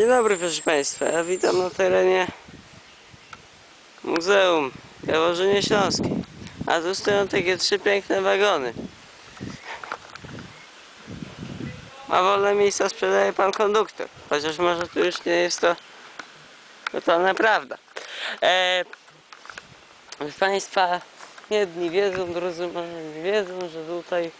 Dzień dobry proszę Państwa, ja witam na terenie Muzeum Jaworzenie Śląskie. A tu stoją takie trzy piękne wagony. A wolne miejsca sprzedaje pan konduktor. Chociaż może tu już nie jest to totalna prawda. E, proszę Państwa, jedni wiedzą, drudzy może nie wiedzą, że tutaj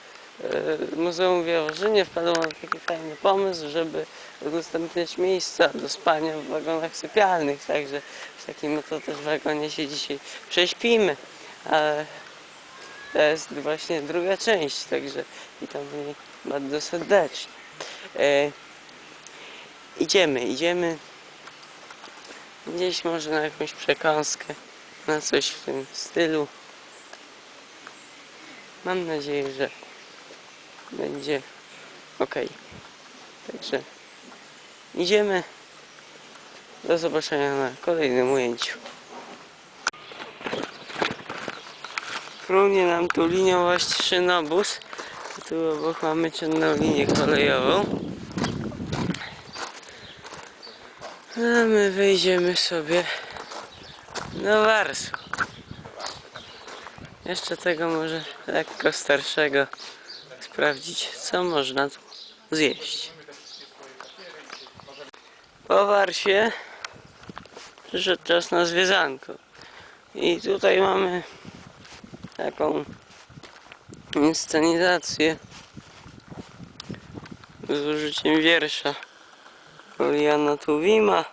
Muzeum w Jaworzynie wpadło na taki fajny pomysł, żeby udostępniać miejsca do spania w wagonach sypialnych, także w takim oto też wagonie się dzisiaj prześpimy. Ale to jest właśnie druga część, także witam w niej bardzo serdecznie. E, idziemy, idziemy gdzieś może na jakąś przekąskę, na coś w tym stylu. Mam nadzieję, że będzie ok. Także idziemy. Do zobaczenia na kolejnym ujęciu. Frunie nam tu liniowość szynobus. Tu obok mamy czynną linię kolejową. A my wyjdziemy sobie do Warsu. Jeszcze tego może lekko starszego sprawdzić, co można tu zjeść. Po Warsie przyszedł czas na zwiedzanko. I tutaj mamy taką inscenizację z użyciem wiersza Juliana Tuwima.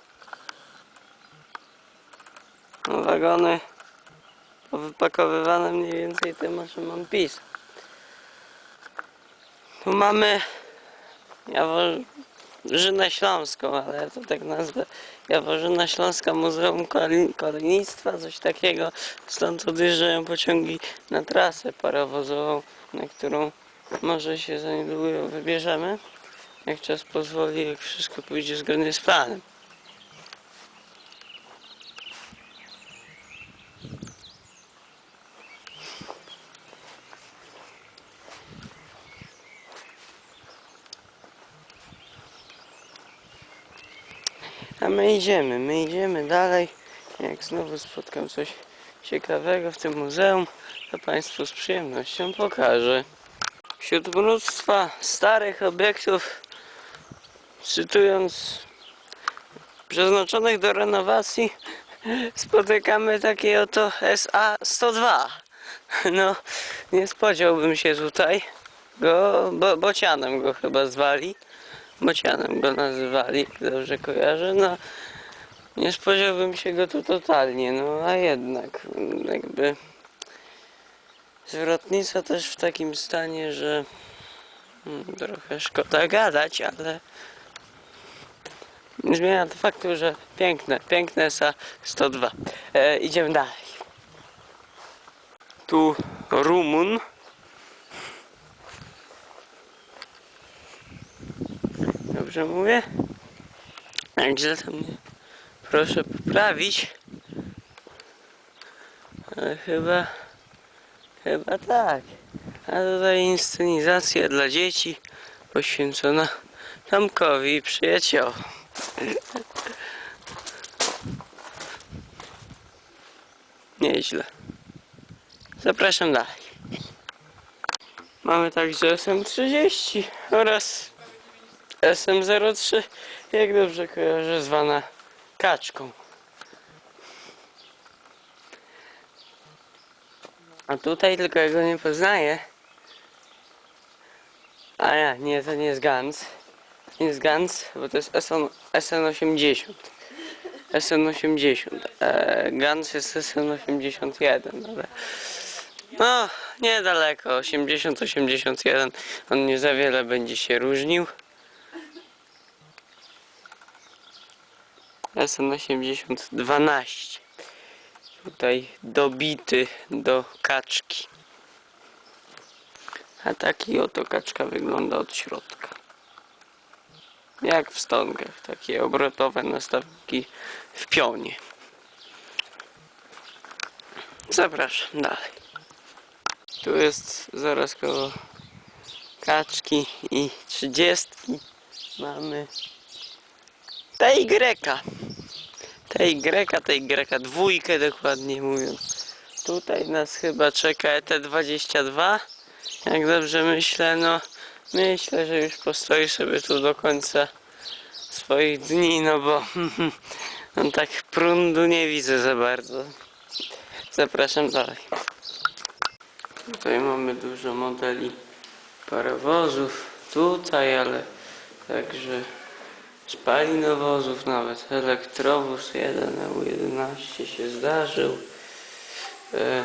Wagony powypakowywane mniej więcej tym, o czym mam pisać. Tu mamy Jaworzynę Śląską, ale to tak nazwę Jaworzyna Śląska Muzeum Kolejnictwa, coś takiego. Stąd odjeżdżają pociągi na trasę parowozową, na którą może się za niedługo wybierzemy. Jak czas pozwoli, jak wszystko pójdzie zgodnie z planem. A my idziemy, my idziemy dalej. Jak znowu spotkam coś ciekawego w tym muzeum, to Państwu z przyjemnością pokażę. Wśród mnóstwa starych obiektów, cytując przeznaczonych do renowacji, spotykamy takie oto SA-102. No, nie spodziewałbym się tutaj go, bo, bocianem go chyba zwali. Bocianem go nazywali, dobrze kojarzę. No, nie spodziewałbym się go tu totalnie, no a jednak mm, jakby zwrotnica też w takim stanie, że mm, trochę szkoda gadać, ale nie zmienia to faktu, że piękne, piękne SA 102. E, idziemy dalej. Tu Rumun. Dobrze mówię? Także to mnie proszę poprawić. Ale chyba, chyba tak. A tutaj inscenizacja dla dzieci poświęcona Tomkowi i przyjaciołom. Nieźle. Zapraszam dalej. Mamy także SM30 oraz SM03, jak dobrze kojarzę, zwana kaczką. A tutaj tylko ja go nie poznaję. A ja, nie, to nie jest Gans. Nie jest Gans, bo to jest SN, SN80. SN80. E, Gans jest SN81, ale... No, niedaleko, 80-81. On nie za wiele będzie się różnił. SN80 12. Tutaj dobity do kaczki. A taki oto kaczka wygląda od środka. Jak w stągach, takie obrotowe nastawki w pionie. Zapraszam dalej. Tu jest zaraz koło kaczki i trzydziestki. Mamy tej greka. Tej greka, tej greka dwójkę dokładnie mówiąc. Tutaj nas chyba czeka E ET22. Jak dobrze myślę, no myślę, że już postoi sobie tu do końca swoich dni, no bo no tak prądu nie widzę za bardzo. Zapraszam dalej. Tutaj mamy dużo modeli parowozów tutaj, ale także spalinowozów, nawet elektrowóz 1 EU11 się zdarzył. E,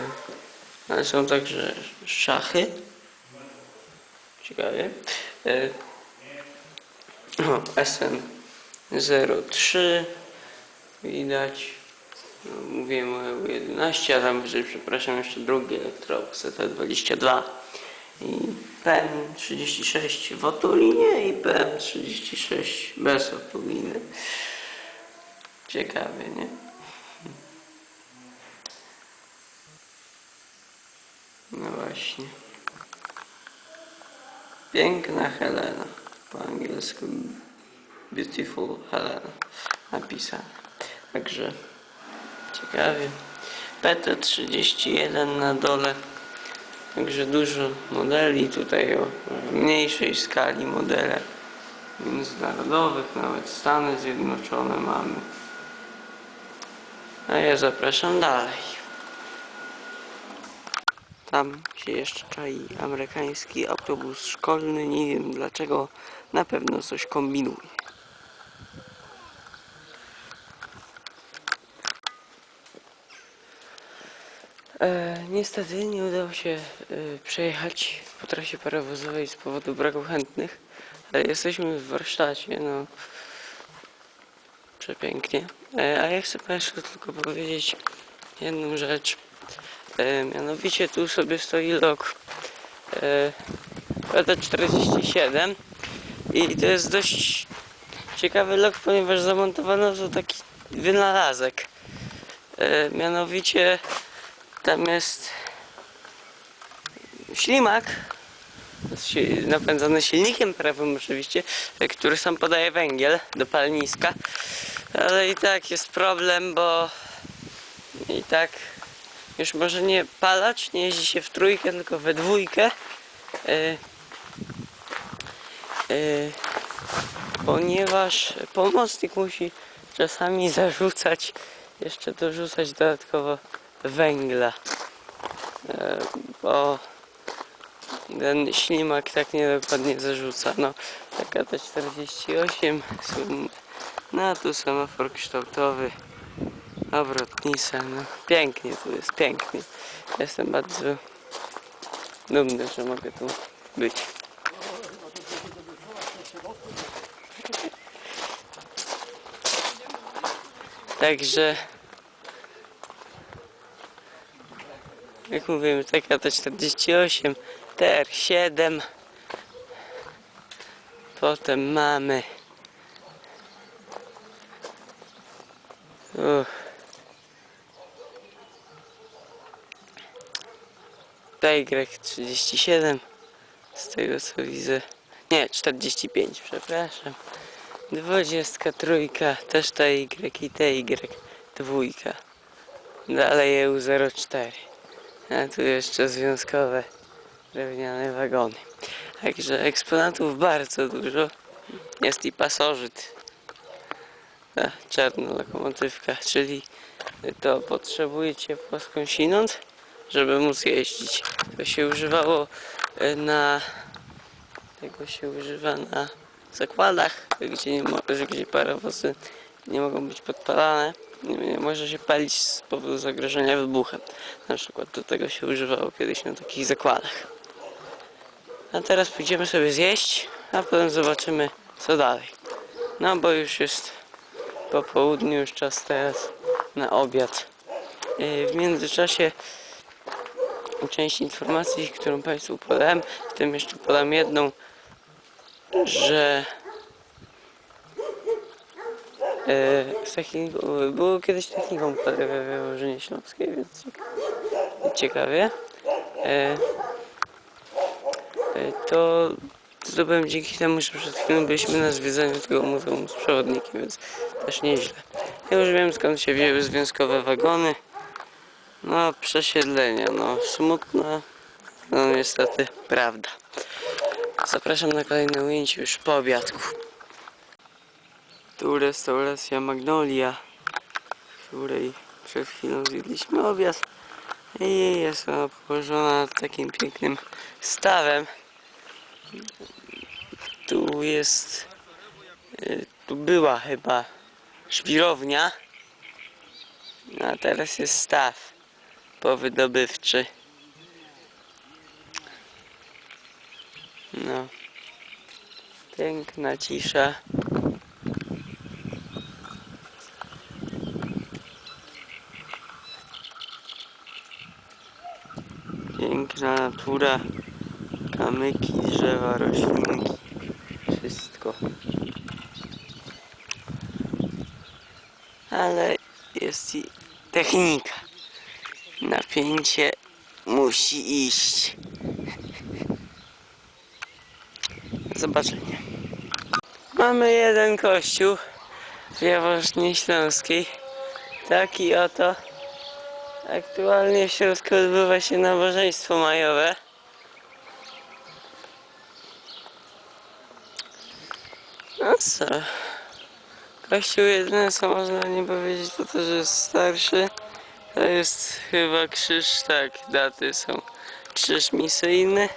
ale są także szachy. Ciekawie. E, o, SM03 widać. No, mówiłem o EU11, a tam wyżej, przepraszam, jeszcze drugi elektrowóz ET22 i PM36 w otulinie i PM36 bez otuliny. Ciekawie, nie? No właśnie. Piękna Helena. Po angielsku Beautiful Helena napisane. Także ciekawie. PT31 na dole. Także dużo modeli tutaj o mniejszej skali modele międzynarodowych, nawet Stany Zjednoczone mamy. A ja zapraszam dalej. Tam się jeszcze czai amerykański autobus szkolny. Nie wiem dlaczego, na pewno coś kombinuje. E, niestety nie udało się e, przejechać po trasie parowozowej z powodu braku chętnych, ale jesteśmy w warsztacie, no przepięknie. E, a ja chcę Państwu tylko powiedzieć jedną rzecz. Mianowicie tu sobie stoi lok e, PT47 i to jest dość ciekawy lok, ponieważ zamontowano tu taki wynalazek. Mianowicie tam jest ślimak napędzany silnikiem prawym oczywiście, który sam podaje węgiel do palniska, ale i tak jest problem, bo i tak już może nie palać, nie jeździ się w trójkę, tylko we dwójkę. E, e, ponieważ pomocnik musi czasami zarzucać, jeszcze dorzucać dodatkowo węgla. E, bo ten ślimak tak niedokładnie zarzuca. No, taka ta 48 słynna. No tu semafor kształtowy. Obrotnica, no pięknie tu jest, pięknie. Jestem bardzo dumny, że mogę tu być. Także jak mówimy, taka to 48, TR7. Potem mamy Uch. TY37 z tego co widzę. Nie, 45, przepraszam. 23, też TY i TY, dwójka. Dalej EU04. A tu jeszcze związkowe drewniane wagony. Także eksponatów bardzo dużo. Jest i pasożyt. Ta czarna lokomotywka, czyli to potrzebuje ciepła skądinąd, żeby móc jeździć. To się używało e, na tego się używa na zakładach, gdzie, nie że gdzie parowozy nie mogą być podpalane. Nie, może się palić z powodu zagrożenia wybuchem. Na przykład do tego się używało kiedyś na takich zakładach. A teraz pójdziemy sobie zjeść, a potem zobaczymy co dalej. No bo już jest po południu, już czas teraz na obiad. Yy, W międzyczasie część informacji, którą Państwu podałem, w tym jeszcze podam jedną, że z techniką, było kiedyś techniką w Jaworzynie Śląskiej, więc cieka- ciekawie. E, e, to zdobyłem dzięki temu, że przed chwilą byliśmy na zwiedzaniu tego muzeum z przewodnikiem, więc też nieźle. Ja już wiem skąd się wzięły związkowe wagony. No, przesiedlenia, no, smutna, no niestety prawda. Zapraszam na kolejne ujęcie już po obiadku. Tu restauracja Magnolia, której przed chwilą zjedliśmy obiad. I jest ona położona takim pięknym stawem. Tu jest, y, tu była chyba szwirownia, a teraz jest staw powydobywczy. No. Piękna cisza. Piękna natura. Kamyki, drzewa, roślinki. Wszystko. Ale jest i technika. Napięcie musi iść. Zobaczenie. Mamy jeden kościół w Jaworznie Śląskiej. Taki oto. Aktualnie w środku odbywa się nabożeństwo majowe. No co? Kościół jedyne co można nie powiedzieć to to, że jest starszy. To jest chyba krzyż, tak, daty są krzyż misyjny.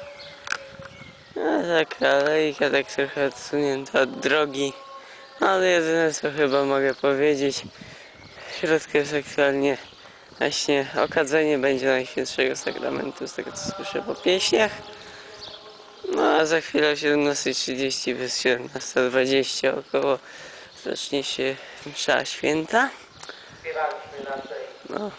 No taka alejka tak trochę odsunięta od drogi. Ale jedyne co chyba mogę powiedzieć, w środku jest aktualnie właśnie okadzenie będzie Najświętszego Sakramentu, z tego co słyszę po pieśniach. No a za chwilę o 17.30 bez 17.20 około zacznie się msza święta. No.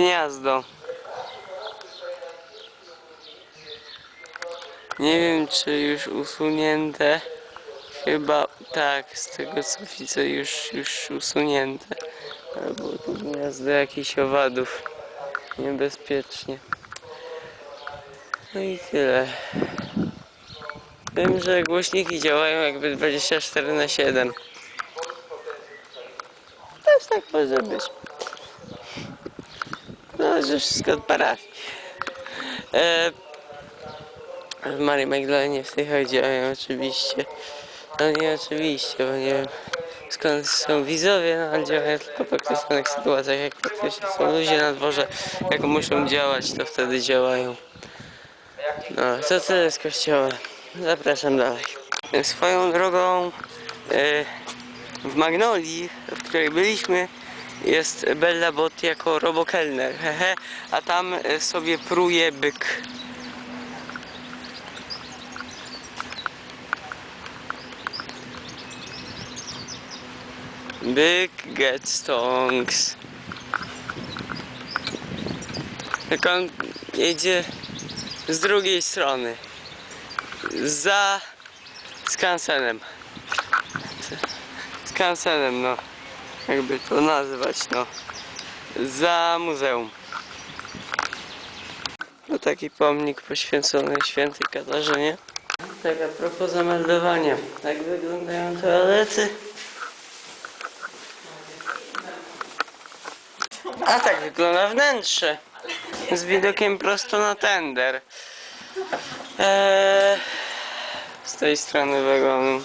Gniazdo. Nie wiem czy już usunięte. Chyba tak, z tego co widzę już, już usunięte. Albo tu gniazdo jakichś owadów. Niebezpiecznie. No i tyle. Wiem, że głośniki działają jakby 24 na 7. Też tak może być. Zależy wszystko od. E, w Marii Magdalenie w tych działają oczywiście. No nie oczywiście, bo nie wiem skąd są widzowie, no ale działają tylko w określonych sytuacjach, jak faktycznie są ludzie na dworze, jak muszą działać, to wtedy działają. No, to tyle z kościoła. Zapraszam dalej. Swoją drogą e, w Magnolii, w której byliśmy, jest Bella Bot jako robokelner, hehe, a tam e, sobie pruje byk. Byk gets tongs. Jak on jedzie z drugiej strony. Za skansenem. Skansenem, no. Jakby to nazwać, no. Za muzeum. To taki pomnik poświęcony świętej Katarzynie. Tak a propos zameldowania. Tak wyglądają toalety. A tak wygląda wnętrze. Z widokiem prosto na tender. Eee, z tej strony wagonu.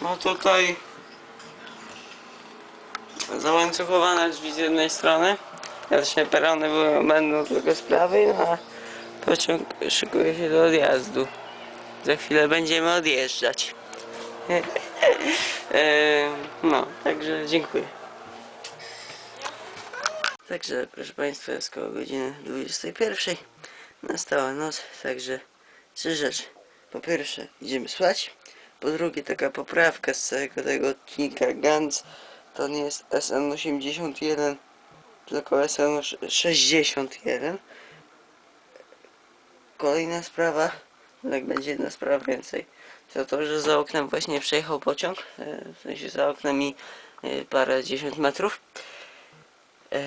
No tutaj załańcuchowane drzwi z jednej strony. Widocznie perony będą tylko z prawej, no a pociąg szykuje się do odjazdu. Za chwilę będziemy odjeżdżać. Eee, no, także dziękuję. Także proszę Państwa jest koło godziny 21. Nastała noc, także trzy rzeczy. Po pierwsze idziemy spać. Po drugie taka poprawka z całego tego odcinka Gantz to nie jest SN81 tylko SN61. Kolejna sprawa, jak będzie jedna sprawa więcej, To to, że za oknem właśnie przejechał pociąg, e, w sensie za oknem i e, parę dziesiąt metrów. E,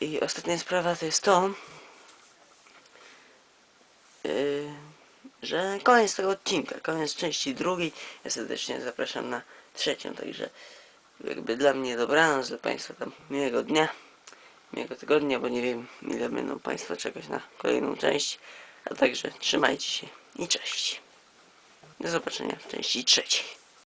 I ostatnia sprawa to jest to, że koniec tego odcinka, koniec części drugiej. Ja serdecznie zapraszam na trzecią, także jakby dla mnie dobranoc, dla Państwa tam miłego dnia, miłego tygodnia, bo nie wiem ile będą Państwo czekać na kolejną część, a także trzymajcie się i cześć. Do zobaczenia w części trzeciej.